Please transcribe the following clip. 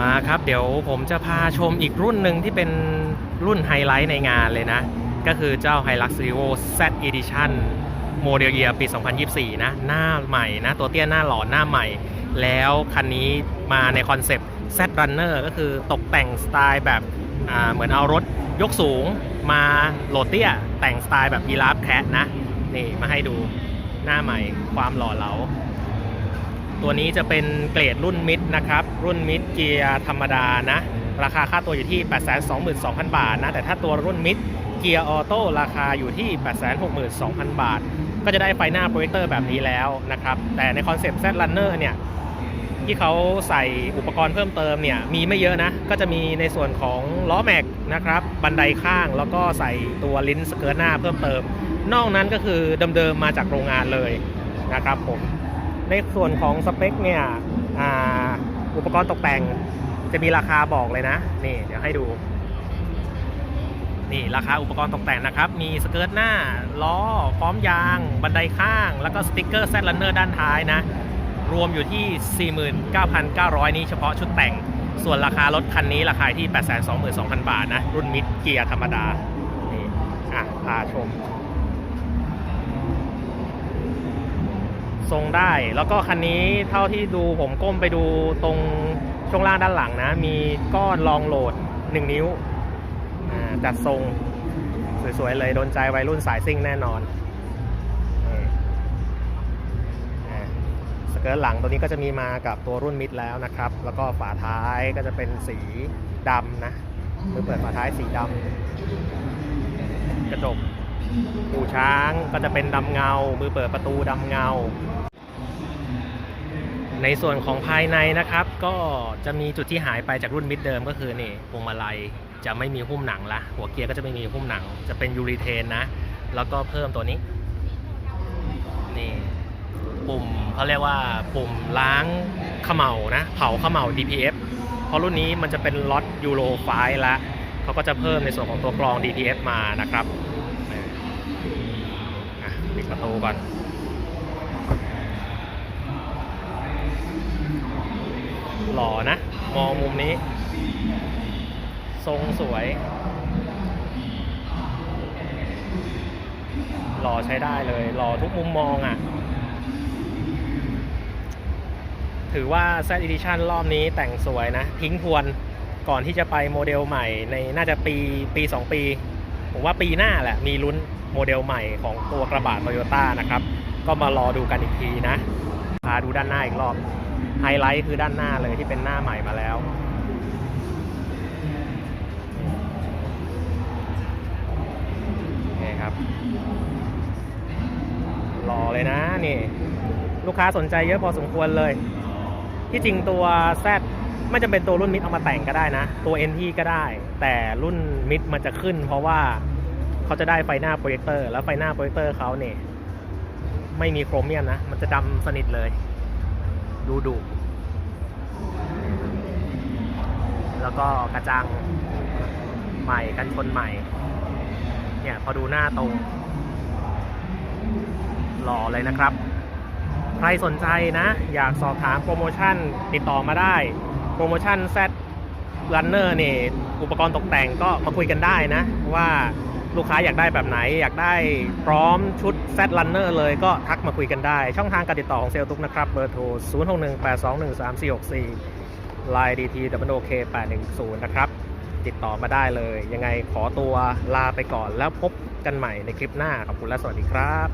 มาครับเดี๋ยวผมจะพาชมอีกรุ่นหนึ่งที่เป็นรุ่นไฮไลท์ในงานเลยนะ ก็คือเจ้า Hilux Revo Z Edition โมเดลเยียปี 2024 นะ หน้าใหม่นะ ตัวเตี้ยหน้าหล่อหน้าใหม่ แล้วคันนี้มาในคอนเซปต์ Z Runner ก็คือตกแต่งสไตล์แบบเหมือนเอารถยกสูงมาโหลดเตี้ย แต่งสไตล์แบบยีราฟแคะนะ นี่มาให้ดูหน้าใหม่ความหล่อเหลา ตัวนี้จะเป็นเกรดรุ่นมิดนะครับ รุ่นมิดเกียร์ธรรมดานะ ราคาค่าตัวอยู่ที่ 822,000 บาทนะ แต่ถ้าตัวรุ่นมิดเกียร์ออโต้ราคาอยู่ที่ 862,000 บาท ก็จะได้ไฟหน้าโปรเจคเตอร์แบบนี้แล้วนะครับ แต่ในคอนเซปต์ Z Runner เนี่ยที่เขาใส่อุปกรณ์เพิ่มเติมเนี่ยมีไม่เยอะนะ ก็จะมีในส่วนของล้อแม็กนะครับบันไดข้างแล้วก็ใส่ตัวลิ้นสเกิร์ตหน้าเพิ่มเติม นอกนั้นก็คือเดิมๆมาจากโรงงานเลยนะครับผม ในส่วนของสเปคเนี่ยอ,อุปกรณ์ตกแต่งจะมีราคาบอกเลยนะ นี่เดี๋ยวให้ดู นี่ราคาอุปกรณ์ตกแต่งนะครับ มีสเกิร์ตหน้า ล้อ พร้อมยาง บันไดข้าง แล้วก็สติกเกอร์แซดลันเนอร์ด้านท้ายนะ รวมอยู่ที่ 49,900 นี้เฉพาะชุดแต่ง ส่วนราคารถคันนี้ราคาที่ 822,000 บาทนะ รุ่นมิดเกียร์ธรรมดา นี่ อะพาชม ทรงได้ แล้วก็คันนี้เท่าที่ดูผมก้มไปดูตรงช่วงล่างด้านหลังนะ มีก้อนรองโหลด 1 นิ้วจัดทรงสวยๆเลยโดนใจวัยรุ่นสายซิ่งแน่นอนสเกิร์ตหลังตัวนี้ก็จะมีมากับตัวรุ่นมิดแล้วนะครับ แล้วก็ฝาท้ายก็จะเป็นสีดำนะมือเปิดฝาท้ายสีดำกระจก หูช้างก็จะเป็นดำเงา มือเปิดประตูดำเงา ในส่วนของภายในนะครับ ก็จะมีจุดที่หายไปจากรุ่นมิดเดิมก็คือนี่พวงมาลัยจะไม่มีหุ้มหนังละ หัวเกียร์ก็จะไม่มีหุ้มหนัง จะเป็นยูริเทนนะ แล้วก็เพิ่มตัวนี้ นี่ ปุ่มเขาเรียกว่าปุ่มล้างเขม่านะ เผาเขม่า DPF เพราะรุ่นนี้มันจะเป็นล็อตยูโรไฟละเขาก็จะเพิ่มในส่วนของตัวกรอง DPF มานะครับ ปิดประตูก่อนหล่อนะ มองมุมนี้ ทรงสวย หล่อใช้ได้เลย หล่อทุกมุมมองอะ่ะ ถือว่า Z Edition รอบนี้แต่งสวยนะ ทิ้งทวนก่อนที่จะไปโมเดลใหม่ในน่าจะปีปี 2 ปี ผมว่าปีหน้าแหละมีลุ้นโมเดลใหม่ของตัวกระบะโตโยต้านะครับ ก็มารอดูกันอีกทีนะ พาดูด้านหน้าอีกรอบ ไฮไลท์คือด้านหน้าเลยที่เป็นหน้าใหม่มาแล้วนี่ครับหล่อเลยนะนี่ ลูกค้าสนใจเยอะพอสมควรเลย ที่จริงตัว Z ไม่จำเป็นตัวรุ่นมิดเอามาแต่งก็ได้นะ ตัว NT ก็ได้ แต่รุ่นมิดมันจะขึ้น เพราะว่าเขาจะได้ไฟหน้าโปรเจคเตอร์แล้วไฟหน้าโปรเจคเตอร์เขาเนี่ยไม่มีโครเมียมนะ มันจะดำสนิทเลย ดูดุแล้วก็กระจังใหม่กันชนใหม่ เนี่ยพอดูหน้าตรง หล่อเลยนะครับ ใครสนใจนะ อยากสอบถามโปรโมชั่นติดต่อมาได้ โปรโมชั่น Z Runner นี่อุปกรณ์ตกแต่งก็มาคุยกันได้นะ ว่าลูกค้าอยากได้แบบไหน อยากได้พร้อมชุด Z Runner เลยก็ทักมาคุยกันได้ ช่องทางการติดต่อของเซลล์ตุกนะครับ เบอร์โทร 0618213464 Line DT WK 810นะครับ ติดต่อมาได้เลย ยังไงขอตัวลาไปก่อนแล้วพบกันใหม่ในคลิปหน้าขอบคุณและสวัสดีครับ